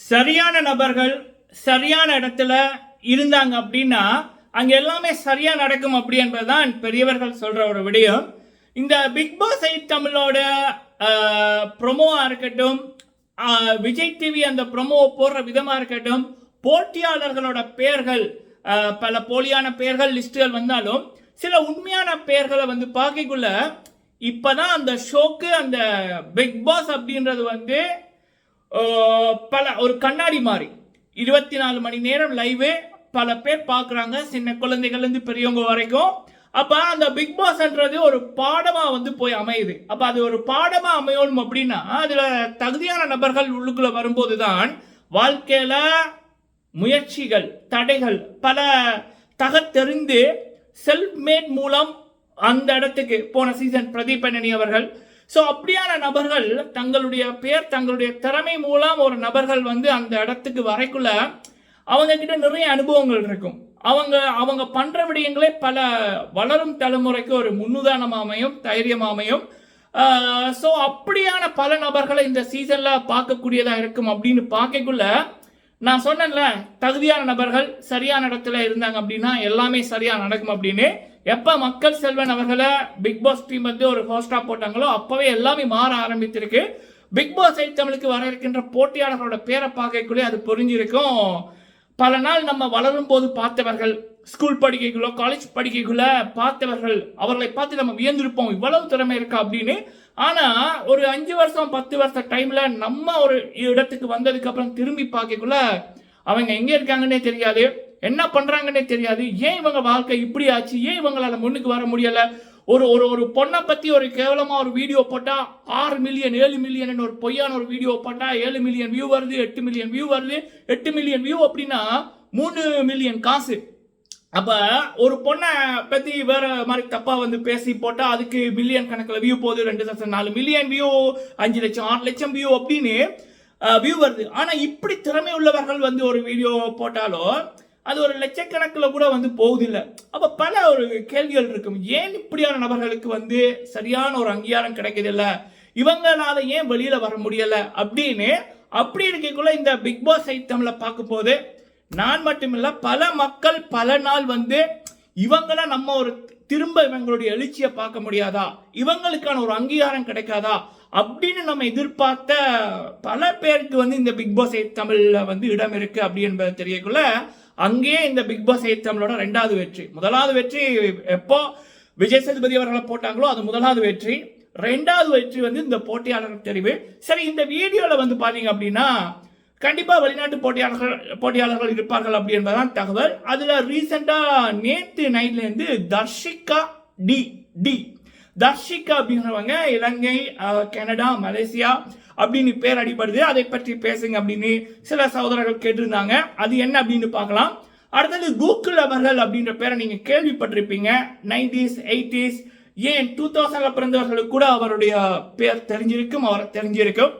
சரியான நபர்கள் சரியான இடத்துல இருந்தாங்க அப்படின்னா அங்கே எல்லாமே சரியாக நடக்கும் அப்படி என்பதுதான் பெரியவர்கள் சொல்கிற ஒரு விடயம். இந்த பிக் பாஸ் எயிட் தமிழோட ப்ரொமோவாக இருக்கட்டும் விஜய் டிவி அந்த ப்ரொமோவை போடுற விதமாக இருக்கட்டும் போட்டியாளர்களோட பெயர்கள் பல போலியான பெயர்கள் லிஸ்ட்டுகள் வந்தாலும் சில உண்மையான பெயர்களை வந்து பார்க்கக்குள்ள இப்பதான் அந்த ஷோக்கு அந்த பிக் பாஸ் அப்படின்றது வந்து பல ஒரு கண்ணாடி மாதிரி. இருபத்தி நாலு மணி நேரம் லைவு பல பேர் பார்க்குறாங்க. சின்ன குழந்தைகள்லேருந்து பெரியவங்க வரைக்கும். அப்போ அந்த பிக் பாஸ்ன்றது ஒரு பாடமாக வந்து போய் அமையுது. அப்போ அது ஒரு பாடமாக அமையணும் அப்படின்னா அதில் தகுதியான நபர்கள் உள்ளுக்குள்ள வரும்போது தான் வாழ்க்கையில் முயற்சிகள் தடைகள் பல தகத்தெறிந்து செல்ஃப் மேட் மூலம் அந்த இடத்துக்கு போன சீசன் பிரதீப் அண்ணனி அவர்கள் ஸோ அப்படியான நபர்கள் தங்களுடைய பேர் தங்களுடைய திறமை மூலம் ஒரு நபர்கள் வந்து அந்த இடத்துக்கு வரைக்குள்ள அவங்க கிட்ட நிறைய அனுபவங்கள் இருக்கும். அவங்க அவங்க பண்ற விடயங்களே பல வளரும் தலைமுறைக்கு ஒரு முன்னுதாரணம் அமையும் தைரியம் அமையும். ஸோ அப்படியான பல நபர்களை இந்த சீசன்ல பார்க்கக்கூடியதா இருக்கும் அப்படின்னு பார்க்கக்குள்ள நான் சொன்னேன்ல தகுதியான நபர்கள் சரியான இடத்துல இருந்தாங்க அப்படின்னா எல்லாமே சரியா நடக்கும் அப்படின்னு. எப்போ மக்கள் செல்வன் அவர்களை பிக் பாஸ் டீம் வந்து ஒரு ஹோஸ்டா போட்டாங்களோ அப்போவே எல்லாமே மாற ஆரம்பித்திருக்கு. பிக் பாஸ் எயிட் தமிழுக்கு வர இருக்கின்ற போட்டியாளர்களோட பேரை பார்க்கக்குள்ளே அது புரிஞ்சிருக்கும். பல நாள் நம்ம வளரும் போது பார்த்தவர்கள் ஸ்கூல் படிக்கைக்குள்ள காலேஜ் படிக்கைக்குள்ள பார்த்தவர்கள் அவர்களை பார்த்து நம்ம வியந்திருப்போம் இவ்வளவு திறமை இருக்கா அப்படின்னு. ஆனால் ஒரு அஞ்சு வருஷம் பத்து வருஷம் டைமில் நம்ம ஒரு இடத்துக்கு வந்ததுக்கப்புறம் திரும்பி பார்க்கக்குள்ள அவங்க எங்கே இருக்காங்கன்னே தெரியாது. என்ன பண்ணுறாங்கன்னே தெரியாது. ஏன் இவங்க வாழ்க்கை இப்படி ஆச்சு? ஏன் இவங்களால் முன்னுக்கு வர முடியலை? ஒரு ஒரு ஒரு பொண்ணை பற்றி ஒரு கேவலமாக ஒரு வீடியோ போட்டால் ஆறு மில்லியன் ஏழு மில்லியன் ஒரு பொய்யான ஒரு வீடியோ போட்டால் ஏழு மில்லியன் வியூ வருது எட்டு மில்லியன் வியூ வருது. எட்டு மில்லியன் வியூ அப்படின்னா மூணு மில்லியன் காசு. அப்போ ஒரு பொண்ணை பற்றி வேற மாதிரி தப்பாக வந்து பேசி போட்டால் அதுக்கு மில்லியன் கணக்கில் வியூ போகுது ரெண்டு லட்சம் நாலு மில்லியன் வியூ அஞ்சு லட்சம் ஆறு லட்சம் வியூ அப்படின்னு வியூ வருது. ஆனால் இப்படி திறமை உள்ளவர்கள் வந்து ஒரு வீடியோ போட்டாலும் அது ஒரு லட்சக்கணக்கில் கூட வந்து போகுதில்லை அப்போ பல ஒரு கேள்விகள் இருக்கும். ஏன் இப்படியான நபர்களுக்கு வந்து சரியான ஒரு அங்கீகாரம் கிடைக்கிறதில்ல இவங்களால ஏன் வெளியில் வர முடியலை? அப்படின்னு அப்படி இருக்கக்குள்ள இந்த பிக் பாஸ் ஐட்டம்ல பார்க்கும்போது நான் மட்டுமில்லை பல மக்கள் பல நாள் வந்து இவங்கள நம்ம ஒரு திரும்ப இவங்களுடைய எழுச்சியை பார்க்க முடியாதா? இவங்களுக்கான ஒரு அங்கீகாரம் கிடைக்காதா? அப்படின்னு நம்ம எதிர்பார்த்த பல பேருக்கு வந்து இந்த பிக் பாஸ் எயிட் வந்து இடம் இருக்கு அப்படி என்பது தெரியக்குள்ள அங்கேயே இந்த பிக் பாஸ் எயிட் ரெண்டாவது வெற்றி. முதலாவது வெற்றி எப்போ விஜய் சேதுபதி அவர்களை போட்டாங்களோ அது முதலாவது வெற்றி. ரெண்டாவது வெற்றி வந்து இந்த போட்டியாளர்கள் தெரிவு. சரி இந்த வீடியோவில் வந்து பார்த்தீங்க அப்படின்னா கண்டிப்பாக வெளிநாட்டு போட்டியாளர்கள் போட்டியாளர்கள் இருப்பார்கள் அப்படி என்பதுதான் தகவல். அதில் ரீசெண்டாக நேற்று நைட்லேருந்து தர்ஷிகா டி டி தர்ஷிகா அப்படிங்கிறவங்க இலங்கை கனடா மலேசியா அப்படின்னு பேர் அடிபடுது. அதை பற்றி பேசுங்க அப்படின்னு சில சகோதரர்கள் கேட்டிருந்தாங்க. அது என்ன அப்படின்னு பார்க்கலாம். அடுத்தது கூகுள் அவர்கள் அப்படின்ற பேரை நீங்கள் கேள்விப்பட்டிருப்பீங்க. நைன்டிஸ் எயிட்டிஸ் ஏன் டூ தௌசண்ட்ல பிறந்தவர்களுக்கு கூட அவருடைய பேர் தெரிஞ்சிருக்கும் அவரை தெரிஞ்சிருக்கும்.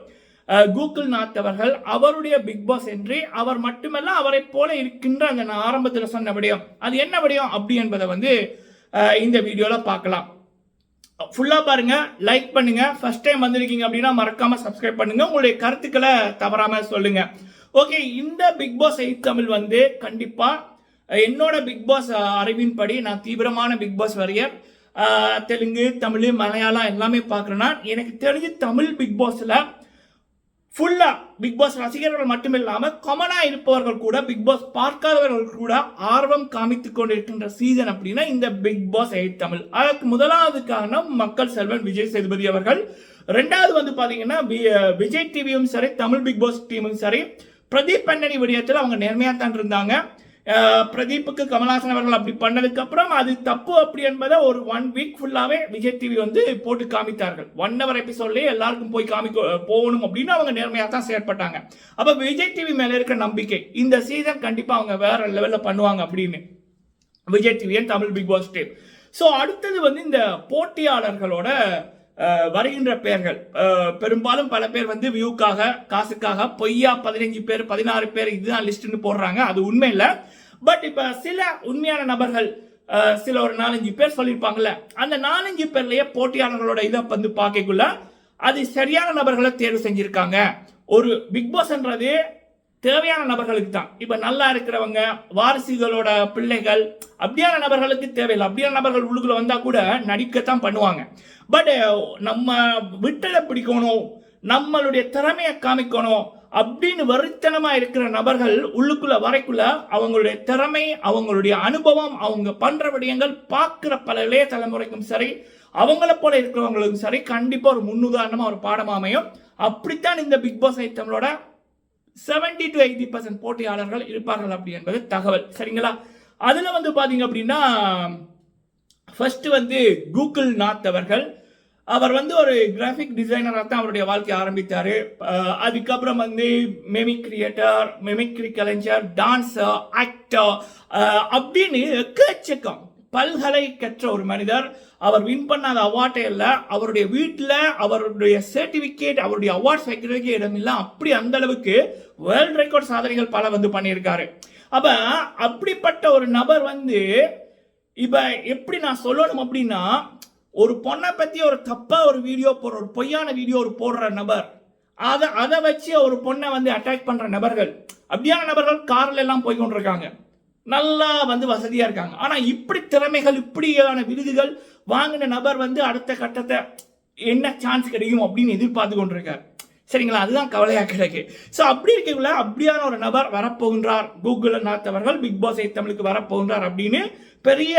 கூகுள் நாத் அவர்கள் அவருடைய பிக் பாஸ் என்று அவர் மட்டுமல்ல அவரை போல இருக்கின்ற அந்த நான் ஆரம்பத்தில் சொன்ன விடயம். அது என்ன விடயம் அப்படி என்பதை வந்து இந்த வீடியோவில் பார்க்கலாம். ஃபுல்லாக பாருங்க லைக் பண்ணுங்க. ஃபர்ஸ்ட் டைம் வந்திருக்கீங்க அப்படின்னா மறக்காம சப்ஸ்கிரைப் பண்ணுங்க. உங்களுடைய கருத்துக்களை தவறாம சொல்லுங்க. ஓகே இந்த பிக் பாஸ் எயிட் தமிழ் வந்து கண்டிப்பா என்னோட பிக் பாஸ் அறிவின் படி நான் தீவிரமான பிக் பாஸ் வரைய தெலுங்கு தமிழ் மலையாளம் எல்லாமே பார்க்குறேன்னா எனக்கு தெரிஞ்சு தமிழ் பிக் பாஸில் ஃபுல்லாக பிக் பாஸ் ரசிகர்கள் மட்டுமில்லாமல் காமனாக இருப்பவர்கள் கூட பிக் பாஸ் பார்க்காதவர்கள் கூட ஆர்வம் காமித்து கொண்டிருக்கின்ற சீசன் அப்படின்னா இந்த பிக் பாஸ் எயிட் தமிழ். அதற்கு முதலாவது காரணம் மக்கள் செல்வன் விஜய் சேதுபதி அவர்கள். ரெண்டாவது வந்து பார்த்தீங்கன்னா விஜய் டிவியும் சரி தமிழ் பிக் பாஸ் டீமும் சரி பிரதீப் பண்ணனி விடயத்தில் அவங்க நேர்மையாக தான் இருந்தாங்க. பிரதீப்புக்கு கமல்ஹாசன் அவர்கள் அப்படி பண்ணதுக்கப்புறம் அது தப்பு அப்படி என்பதை ஒரு ஒன் வீக் ஃபுல்லாகவே விஜய் டிவி வந்து போட்டு காமித்தார்கள். ஒன் ஹவர் எபிசோட்லேயே எல்லாருக்கும் போய் காமிக்க போகணும் அப்படின்னு அவங்க நேர்மையாக தான் செயற்பட்டாங்க. அப்போ விஜய் டிவி மேலே இருக்க நம்பிக்கை இந்த சீசன் கண்டிப்பாக அவங்க வேற லெவலில் பண்ணுவாங்க அப்படின்னு Vijay TV Tamil Bigg Boss team so அடுத்தது வந்து இந்த போட்டியாளர்களோட வருகின்ற பெயர்கள். பெரும்பாலும் பல பேர் வந்து வியூக்காக காசுக்காக பொய்யா பதினஞ்சு பேர் பதினாறு பேர் இதுதான் லிஸ்ட்னு போடுறாங்க. அது உண்மை இல்லை. பட் இப்போ சில உண்மையான நபர்கள் சில ஒரு நாலஞ்சு பேர் சொல்லியிருப்பாங்கல்ல அந்த நாலஞ்சு பேர்லயே போட்டியாளர்களோட இதை வந்து பார்க்கக்குள்ள அது சரியான நபர்களை தேர்வு செஞ்சிருக்காங்க. ஒரு பிக் பாஸ்ன்றது தேவையான நபர்களுக்கு தான். இப்போ நல்லா இருக்கிறவங்க வாரிசுகளோட பிள்ளைகள் அப்படியான நபர்களுக்கு தேவையில்லை. அப்படியான நபர்கள் உள்ளுக்குள்ள வந்தால் கூட நடிக்கத்தான் பண்ணுவாங்க. பட் நம்ம விட்டதை பிடிக்கணும் நம்மளுடைய திறமையை காமிக்கணும் அப்படின்னு வருத்தனமாக இருக்கிற நபர்கள் உள்ளுக்குள்ள வரைக்குள்ள அவங்களுடைய திறமை அவங்களுடைய அனுபவம் அவங்க பண்ணுற விடயங்கள் பார்க்குற பல இளைய தலைமுறைக்கும் சரி அவங்கள போல இருக்கிறவங்களுக்கும் சரி கண்டிப்பாக ஒரு முன்னுதாரணமாக ஒரு பாடமாக அமையும். அப்படித்தான் இந்த பிக் பாஸ் ஐட்டங்களோட செவன்டி டு எயிட்டி பர்சன்ட் போட்டியாளர்கள் இருப்பார்கள் அப்படி என்பது தகவல். சரிங்களா? அதில் வந்து பார்த்தீங்க அப்படின்னா ஃபஸ்ட்டு வந்து கூகுள் நாத் அவர்கள். அவர் வந்து ஒரு கிராஃபிக் டிசைனராக தான் அவருடைய வாழ்க்கையை ஆரம்பித்தார். அதுக்கப்புறம் வந்து மெமிக் கிரியேட்டர் மெமிக்ரி கலைஞர் டான்ஸர் ஆக்டர் அப்படின்னு எக்கச்சக்கம் பல்கலை கற்ற ஒரு மனிதர். அவர் வின் பண்ணாத அவார்டே இல்லை. அவருடைய வீட்டில் அவருடைய சர்டிஃபிகேட் அவருடைய அவார்ட்ஸ் வைக்கிறதுக்கே இல்லை. அப்படி அந்த அளவுக்கு வேர்ல்ட் ரெக்கார்ட் சாதனைகள் பல வந்து பண்ணியிருக்காரு. அப்போ அப்படிப்பட்ட ஒரு நபர் வந்து இப்போ எப்படி நான் சொல்லணும் அப்படின்னா ஒரு பொண்ணை பற்றி ஒரு தப்பாக ஒரு வீடியோ போடுற ஒரு பொய்யான வீடியோ ஒரு போடுற நபர். அதை அதை வச்சு ஒரு பொண்ணை வந்து அட்டாக் பண்ணுற நபர்கள். அப்படியான நபர்கள் கார்ல எல்லாம் போய் கொண்டிருக்காங்க நல்லா வந்து வசதியாக இருக்காங்க. ஆனால் இப்படி திறமைகள் இப்படியான விருதுகள் வாங்கின நபர் வந்து அடுத்த கட்டத்தை என்ன சான்ஸ் கிடைக்கும் அப்படின்னு எதிர்பார்த்து கொண்டிருக்கார். சரிங்களா? அதுதான் கவலையாக கிடக்கு. ஸோ அப்படி இருக்கக்குள்ள அப்படியான ஒரு நபர் வரப்போகின்றார். கூகுள் நாத்தவர்கள் பிக் பாஸ் தமிழுக்கு வரப்போகின்றார் அப்படின்னு பெரிய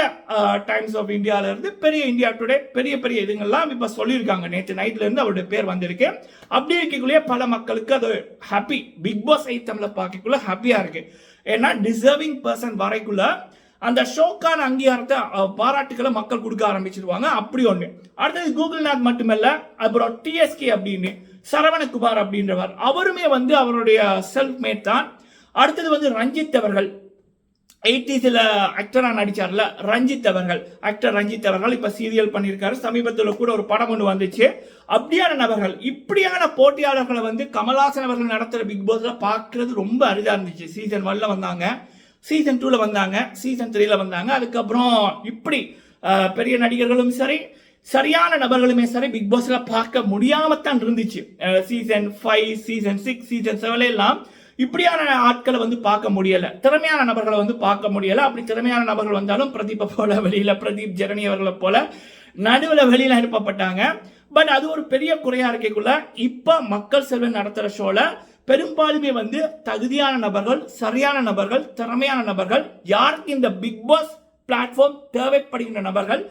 டைம்ஸ் ஆஃப் இந்தியாவிலேருந்து பெரிய இந்தியா டுடே பெரிய பெரிய இதுங்கள்லாம் இப்போ சொல்லியிருக்காங்க. நேற்று நைட்லேருந்து அவருடைய பேர் வந்திருக்கு. அப்படி இருக்கக்குள்ளேயே பல மக்களுக்கு அது ஹாப்பி பிக் பாஸ் தமிழை பார்க்கக்குள்ள ஹாப்பியாக இருக்குது ஏன்னா டிசர்விங் பர்சன் வரைக்குள்ள அந்த ஷோக்கான அங்கீகாரத்தை பாராட்டுக்களை பாராட்டுகளை மக்கள் கொடுக்க ஆரம்பிச்சிருவாங்க. அப்படி ஒன்று அடுத்தது கூகுள்நாத் மட்டுமல்ல அப்புறம் டிஎஸ்கே அப்படின்னு சரவணகுமார் அப்படின்றவர். அவருமே வந்து அவருடைய செல்ஃப் மேட் தான். அடுத்தது வந்து ரஞ்சித் அவர்கள். எயிட்டிஸில் ஆக்டராக நடிச்சார்ல ரஞ்சித் அவர்கள். ஆக்டர் ரஞ்சித் அவர்கள் இப்போ சீரியல் பண்ணியிருக்காரு சமீபத்தில் கூட ஒரு படம் ஒன்று வந்துச்சு. அப்படியான நபர்கள் இப்படியான போட்டியாளர்களை வந்து கமல்ஹாசன் அவர்கள் நடத்துகிற பிக் பாஸில் பார்க்கறது ரொம்ப அரிதாக இருந்துச்சு. சீசன் ஒன்ல வந்தாங்க. சீசன் டூவில் வந்தாங்க. சீசன் த்ரீல வந்தாங்க. அதுக்கப்புறம் இப்படி பெரிய நடிகர்களும் சரி சரியான நபர்களுமே சரி பிக் பாஸில் பார்க்க முடியாமத்தான் இருந்துச்சு. Season five season six season seven எல்லாம் இப்படியான ஆட்களை வந்து பார்க்க முடியல. திறமையான நபர்களை வந்து பார்க்க முடியல. அப்படி திறமையான நபர்கள் வந்தாலும் பிரதீப்பை போல வெளியில பிரதீப் ஜெரணி அவர்களை போல நடுவில் வெளியில அனுப்பப்பட்டாங்க. பட் அது ஒரு பெரிய குறையா இருக்கக்குள்ள இப்ப மக்கள் செல்வன் நடத்துகிற ஷோல பெரும்பாலுமே வந்து தகுதியான நபர்கள் சரியான நபர்கள் திறமையான நபர்கள் யாருக்கு இந்த பிக் பாஸ் பிளாட்ஃபார்ம் தேவைப்படுகின்ற நபர்கள்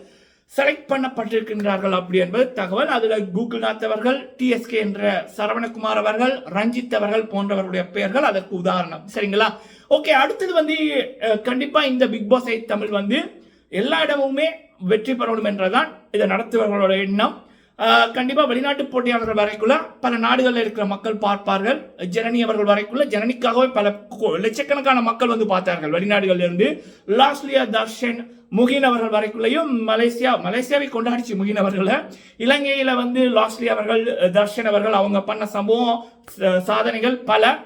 செலக்ட் பண்ணப்பட்டிருக்கின்றார்கள் அப்படி என்பது தகவல். அதில் கூகுள்நாத் அவர்கள் டிஎஸ்கே என்ற சரவணகுமார் அவர்கள் ரஞ்சித் அவர்கள் போன்றவர்களுடைய பெயர்கள் அதற்கு உதாரணம். சரிங்களா? ஓகே அடுத்தது வந்து கண்டிப்பாக இந்த பிக் பாஸ் ஐ தமிழ் வந்து எல்லா இடமுமே வெற்றி பெறணும் என்றதான் இதை நடத்துபவர்களோட எண்ணம். கண்டிப்பாக வெளிநாட்டு போட்டியாளர்கள் வரைக்குள்ள பல நாடுகளில் இருக்கிற மக்கள் பார்ப்பார்கள். ஜனனி அவர்கள் வரைக்குள்ள ஜனனிக்காகவே பல கோ- லட்சக்கணக்கான மக்கள் வந்து பார்த்தார்கள் வெளிநாடுகளில் இருந்து. லாஸ்லியா தர்ஷன் முகின் அவர்கள் வரைக்குள்ளேயும் மலேசியா மலேசியாவை கொண்டாடிச்சு முகின் அவர்களை. இலங்கையில் வந்து லாஸ்லி அவர்கள் தர்ஷன் அவர்கள் அவங்க பண்ண சம்பவம் சாதனைகள் பல.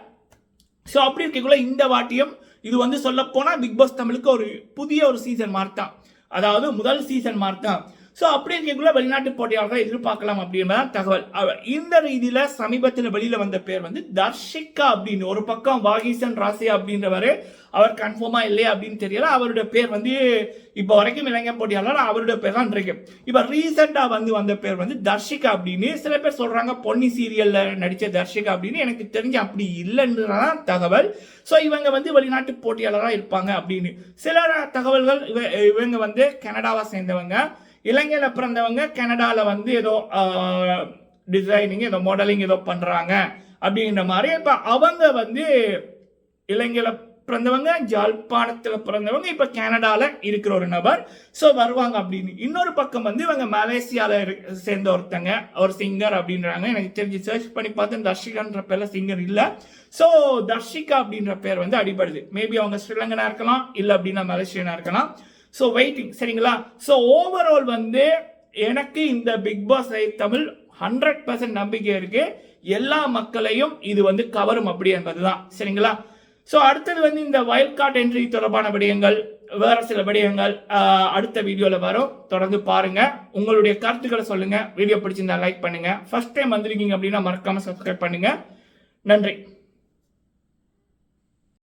ஸோ அப்படி இருக்கக்குள்ள இந்த வாட்டியம் இது வந்து சொல்ல பிக் பாஸ் தமிழுக்கு ஒரு புதிய ஒரு சீசன் மாதிரி தான். அதாவது முதல் சீசன் மாதிரி தான். ஸோ அப்படி இருக்கக்குள்ள வெளிநாட்டு போட்டியாளர்களை எதிர்பார்க்கலாம் அப்படின்றதான் தகவல். இந்த ரீதியில் சமீபத்தில் வெளியில் வந்த பேர் வந்து தர்ஷிகா அப்படின்னு. ஒரு பக்கம் வாகிசன் ராசியா அப்படின்றவர் அவர் கன்ஃபார்மாக இல்லையா அப்படின்னு தெரியல. அவருடைய பேர் வந்து இப்போ வரைக்கும் இளைஞர் போட்டியாளர் அவருடைய பேர் தான் இருக்கு. இப்போ ரீசெண்டாக வந்து வந்த பேர் வந்து தர்ஷிகா அப்படின்னு. சில பேர் சொல்கிறாங்க பொன்னி சீரியலில் நடித்த தர்ஷிகா அப்படின்னு. எனக்கு தெரிஞ்சு அப்படி இல்லைன்றதான் தகவல். ஸோ இவங்க வந்து வெளிநாட்டு போட்டியாளராக இருப்பாங்க அப்படின்னு. சில தகவல்கள் இவ- இவங்க வந்து கனடாவை சேர்ந்தவங்க. இலங்கையில் பிறந்தவங்க கனடாவில் வந்து ஏதோ டிசைனிங் ஏதோ மாடலிங் ஏதோ பண்ணுறாங்க அப்படிங்கிற மாதிரி. இப்போ அவங்க வந்து இலங்கையில் பிறந்தவங்க ஜாழ்ப்பாணத்தில் பிறந்தவங்க இப்போ கனடாவில் இருக்கிற ஒரு நபர். ஸோ வருவாங்க அப்படின்னு. இன்னொரு பக்கம் வந்து இவங்க மலேசியாவில் இரு- சேர்ந்த ஒருத்தங்க ஒரு சிங்கர் அப்படின்றாங்க. எனக்கு தெரிஞ்சு சர்ச் பண்ணி பார்த்தேன் தர்ஷிகான்ற பேரில் சிங்கர் இல்லை. ஸோ தர்ஷிகா அப்படின்ற பேர் வந்து அடிபடுது. மேபி அவங்க ஸ்ரீலங்கனாக இருக்கலாம் இல்லை அப்படின்னா மலேசியனாக இருக்கலாம். ஸோ வெயிட்டிங் சரிங்களா? ஸோ ஓவரால் வந்து எனக்கு இந்த Bigg Boss Tamil hundred percent நம்பிக்கை இருக்கு. எல்லா மக்களையும் இது வந்து கவரும் அப்படி என்பது தான் சரிங்களா? ஸோ அடுத்தது வந்து இந்த வைல்ட் கார்டு என்ட்ரி தொடர்பான விடயங்கள் வேற சில விடயங்கள் அடுத்த வீடியோவில் வரும். தொடர்ந்து பாருங்க. உங்களுடைய கருத்துக்களை சொல்லுங்க. வீடியோ பிடிச்சிருந்தா லைக் பண்ணுங்க. ஃபர்ஸ்ட் டைம் வந்திருக்கீங்க அப்படின்னா மறக்காம சப்ஸ்கிரைப் பண்ணுங்க. நன்றி.